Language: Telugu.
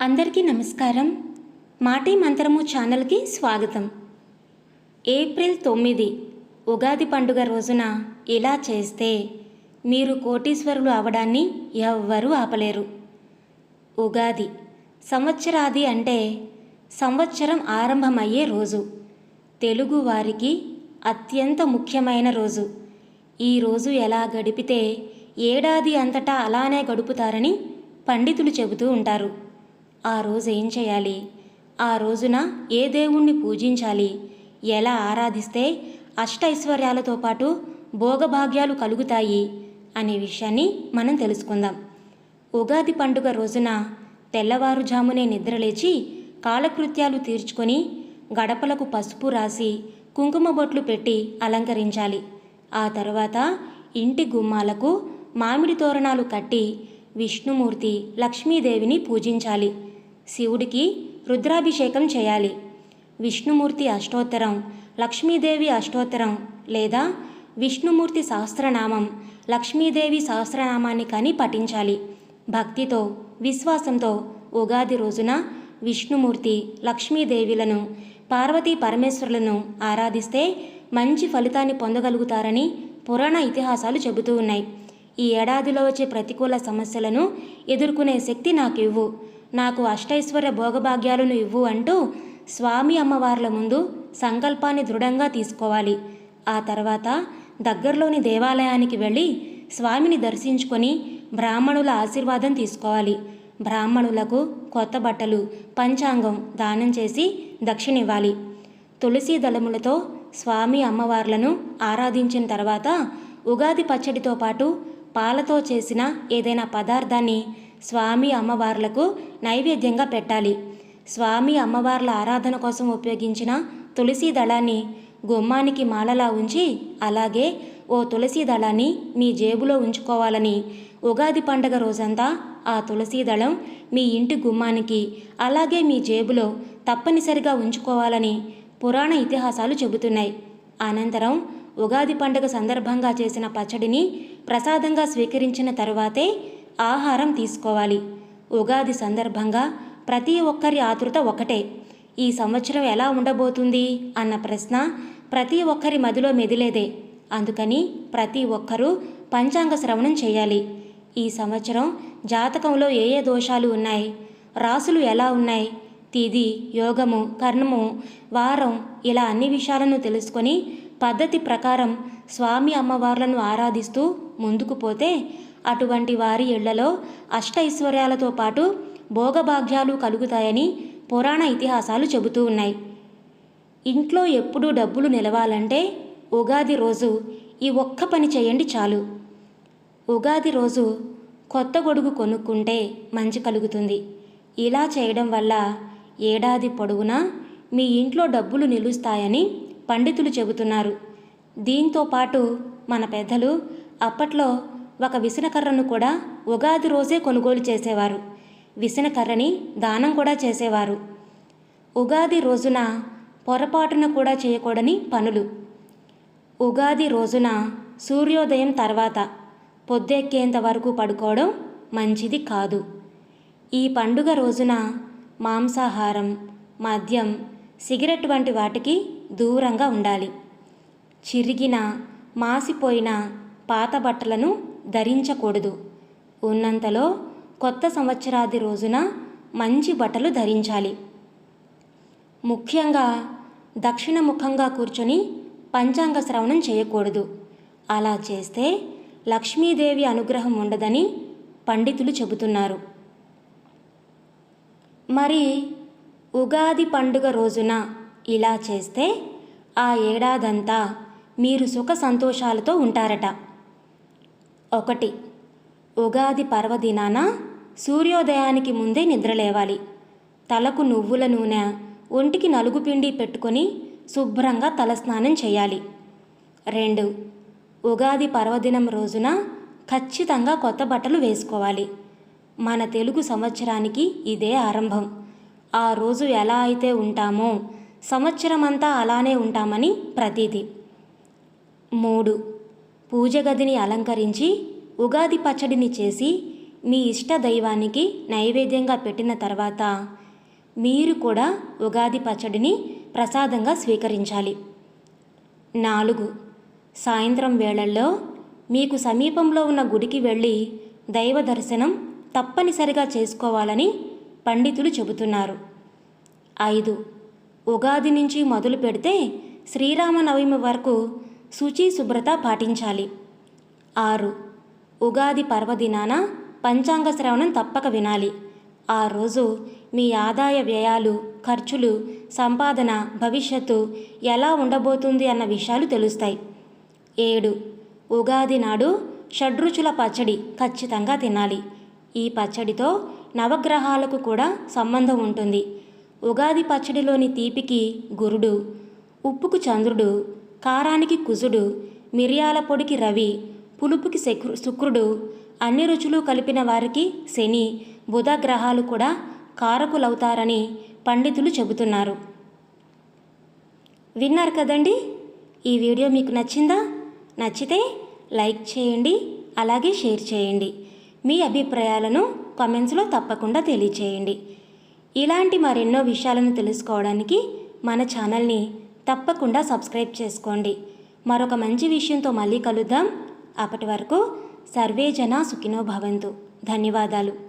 అందరికీ నమస్కారం. మాటి మంత్రము ఛానల్కి స్వాగతం. ఏప్రిల్ తొమ్మిది ఉగాది పండుగ రోజున ఇలా చేస్తే మీరు కోటీశ్వరులు అవడాన్ని ఎవ్వరూ ఆపలేరు. ఉగాది సంవత్సరాది అంటే సంవత్సరం ఆరంభమయ్యే రోజు. తెలుగు వారికి అత్యంత ముఖ్యమైన రోజు. ఈ రోజు ఎలా గడిపితే ఏడాది అంతటా అలానే గడుపుతారని పండితులు చెబుతూ ఉంటారు. ఆ రోజు ఏం చేయాలి? ఆ రోజున ఏ దేవుణ్ణి పూజించాలి? ఎలా ఆరాధిస్తే అష్టైశ్వర్యాలతో పాటు భోగభాగ్యాలు కలుగుతాయి? అనే విషయాన్ని మనం తెలుసుకుందాం. ఉగాది పండుగ రోజున తెల్లవారుజామునే నిద్రలేచి కాలకృత్యాలు తీర్చుకొని గడపలకు పసుపు రాసి కుంకుమ బొట్లు పెట్టి అలంకరించాలి. ఆ తర్వాత ఇంటి గుమ్మాలకు మామిడి తోరణాలు కట్టి విష్ణుమూర్తి లక్ష్మీదేవిని పూజించాలి. శివుడికి రుద్రాభిషేకం చేయాలి. విష్ణుమూర్తి అష్టోత్తరం లక్ష్మీదేవి అష్టోత్తరం లేదా విష్ణుమూర్తి సహస్రనామం లక్ష్మీదేవి సహస్రనామాన్ని కానీ పఠించాలి. భక్తితో విశ్వాసంతో ఉగాది రోజున విష్ణుమూర్తి లక్ష్మీదేవిలను పార్వతీ పరమేశ్వరులను ఆరాధిస్తే మంచి ఫలితాన్ని పొందగలుగుతారని పురాణ ఇతిహాసాలు చెబుతూ ఉన్నాయి. ఈ ఏడాదిలో వచ్చే ప్రతికూల సమస్యలను ఎదుర్కొనే శక్తి నాకు ఇవ్వు. నాకు అష్టైశ్వర్య భోగభాగ్యాలను ఇవ్వు అంటూ స్వామి అమ్మవార్ల ముందు సంకల్పాన్ని దృఢంగా తీసుకోవాలి. ఆ తర్వాత దగ్గరలోని దేవాలయానికి వెళ్ళి స్వామిని దర్శించుకొని బ్రాహ్మణుల ఆశీర్వాదం తీసుకోవాలి. బ్రాహ్మణులకు కొత్త బట్టలు పంచాంగం దానం చేసి దక్షిణివ్వాలి. తులసి దళములతో స్వామి అమ్మవార్లను ఆరాధించిన తర్వాత ఉగాది పచ్చడితో పాటు పాలతో చేసిన ఏదైనా పదార్థాన్ని స్వామి అమ్మవార్లకు నైవేద్యంగా పెట్టాలి. స్వామి అమ్మవార్ల ఆరాధన కోసం ఉపయోగించిన తులసి దళాన్ని గుమ్మానికి మాలలా ఉంచి అలాగే ఓ తులసి దళాన్ని మీ జేబులో ఉంచుకోవాలని ఉగాది పండగ రోజంతా ఆ తులసి దళం మీ ఇంటి గుమ్మానికి అలాగే మీ జేబులో తప్పనిసరిగా ఉంచుకోవాలని పురాణ ఇతిహాసాలు చెబుతున్నాయి. అనంతరం ఉగాది పండుగ సందర్భంగా చేసిన పచ్చడిని ప్రసాదంగా స్వీకరించిన తరువాతే ఆహారం తీసుకోవాలి. ఉగాది సందర్భంగా ప్రతి ఒక్కరి ఆతృత ఒకటే. ఈ సంవత్సరం ఎలా ఉండబోతుంది? అన్న ప్రశ్న ప్రతి ఒక్కరి మదిలో మెదిలేదే. అందుకని ప్రతి ఒక్కరూ పంచాంగ శ్రవణం చేయాలి. ఈ సంవత్సరం జాతకంలో ఏ ఏ దోషాలు ఉన్నాయి? రాసులు ఎలా ఉన్నాయి? తిది యోగము కర్ణము వారం ఇలా అన్ని విషయాలను తెలుసుకొని పద్ధతి ప్రకారం స్వామి అమ్మవార్లను ఆరాధిస్తూ ముందుకు పోతే అటువంటి వారి ఇళ్ళలో అష్టైశ్వర్యాలతో పాటు భోగభాగ్యాలు కలుగుతాయని పురాణ ఇతిహాసాలు చెబుతూ ఉన్నాయి. ఇంట్లో ఎప్పుడూ డబ్బులు నిలవాలంటే ఉగాది రోజు ఈ ఒక్క పని చేయండి చాలు. ఉగాది రోజు కొత్త గొడుగు కొనుక్కుంటే మంచి కలుగుతుంది. ఇలా చేయడం వల్ల ఏడాది పొడవునా మీ ఇంట్లో డబ్బులు నిలుస్తాయని పండితులు చెబుతున్నారు. దీంతో పాటు మన పెద్దలు అప్పట్లో ఒక విసనకర్రను కూడా ఉగాది రోజే కొనుగోలు చేసేవారు. విసనకర్రని దానం కూడా చేసేవారు. ఉగాది రోజున పొరపాటున కూడా చేయకూడని పనులు. ఉగాది రోజున సూర్యోదయం తర్వాత పొద్దెక్కేంత వరకు పడుకోవడం మంచిది కాదు. ఈ పండుగ రోజున మాంసాహారం మద్యం సిగరెట్ వంటి వాటికి దూరంగా ఉండాలి. చిరిగిన మాసిపోయిన పాత బట్టలను ధరించకూడదు. ఉన్నంతలో కొత్త సంవత్సరాది రోజున మంచి బట్టలు ధరించాలి. ముఖ్యంగా దక్షిణముఖంగా కూర్చొని పంచాంగ శ్రవణం చేయకూడదు. అలా చేస్తే లక్ష్మీదేవి అనుగ్రహం ఉండదని పండితులు చెబుతున్నారు. మరి ఉగాది పండుగ రోజున ఇలా చేస్తే ఆ ఏడాదంతా మీరు సుఖ సంతోషాలతో ఉంటారట. ఒకటి ఉగాది పర్వదినాన సూర్యోదయానికి ముందే నిద్రలేవాలి. తలకు నువ్వుల నూనె ఒంటికి నలుగు పిండి పెట్టుకొని శుభ్రంగా తలస్నానం చేయాలి. రెండు ఉగాది పర్వదినం రోజున ఖచ్చితంగా కొత్త బట్టలు వేసుకోవాలి. మన తెలుగు సంవత్సరానికి ఇదే ఆరంభం. ఆ రోజు ఎలా అయితే ఉంటామో సంవత్సరమంతా అలానే ఉంటామని ప్రతీతి. మూడు. పూజ గదిని అలంకరించి ఉగాది పచ్చడిని చేసి మీ ఇష్ట దైవానికి నైవేద్యంగా పెట్టిన తర్వాత మీరు కూడా ఉగాది పచ్చడిని ప్రసాదంగా స్వీకరించాలి. నాలుగు. సాయంత్రం వేళల్లో మీకు సమీపంలో ఉన్న గుడికి వెళ్ళి దైవ దర్శనం తప్పనిసరిగా చేసుకోవాలని పండితులు చెబుతున్నారు. ఐదు. ఉగాది నుంచి మొదలు పెడితే శ్రీరామనవమి వరకు శుచి శుభ్రత పాటించాలి. ఆరు. ఉగాది పర్వదినాన పంచాంగ శ్రవణం తప్పక వినాలి. ఆ రోజు మీ ఆదాయ వ్యయాలు ఖర్చులు సంపాదన భవిష్యత్తు ఎలా ఉండబోతుంది అన్న విషయాలు తెలుస్తాయి. ఏడు. ఉగాది నాడు షడ్రుచుల పచ్చడి ఖచ్చితంగా తినాలి. ఈ పచ్చడితో నవగ్రహాలకు కూడా సంబంధం ఉంటుంది. ఉగాది పచ్చడిలోని తీపికి గురుడు ఉప్పుకు చంద్రుడు కారానికి కుజుడు మిరియాల పొడికి రవి పులుపుకి శక్రు శుక్రుడు అన్ని రుచులు కలిపిన వారికి శని బుధ గ్రహాలు కూడా కారకులవుతారని పండితులు చెబుతున్నారు. విన్నారు కదండి? ఈ వీడియో మీకు నచ్చిందా? నచ్చితే లైక్ చేయండి అలాగే షేర్ చేయండి. మీ అభిప్రాయాలను కామెంట్స్లో తప్పకుండా తెలియచేయండి. ఇలాంటి మరెన్నో విషయాలను తెలుసుకోవడానికి మన ఛానల్ని తప్పకుండా సబ్స్క్రైబ్ చేసుకోండి. మరొక మంచి విషయంతో మళ్ళీ కలుద్దాం. అప్పటి వరకు సర్వే జన సుఖినో భవంతు. ధన్యవాదాలు.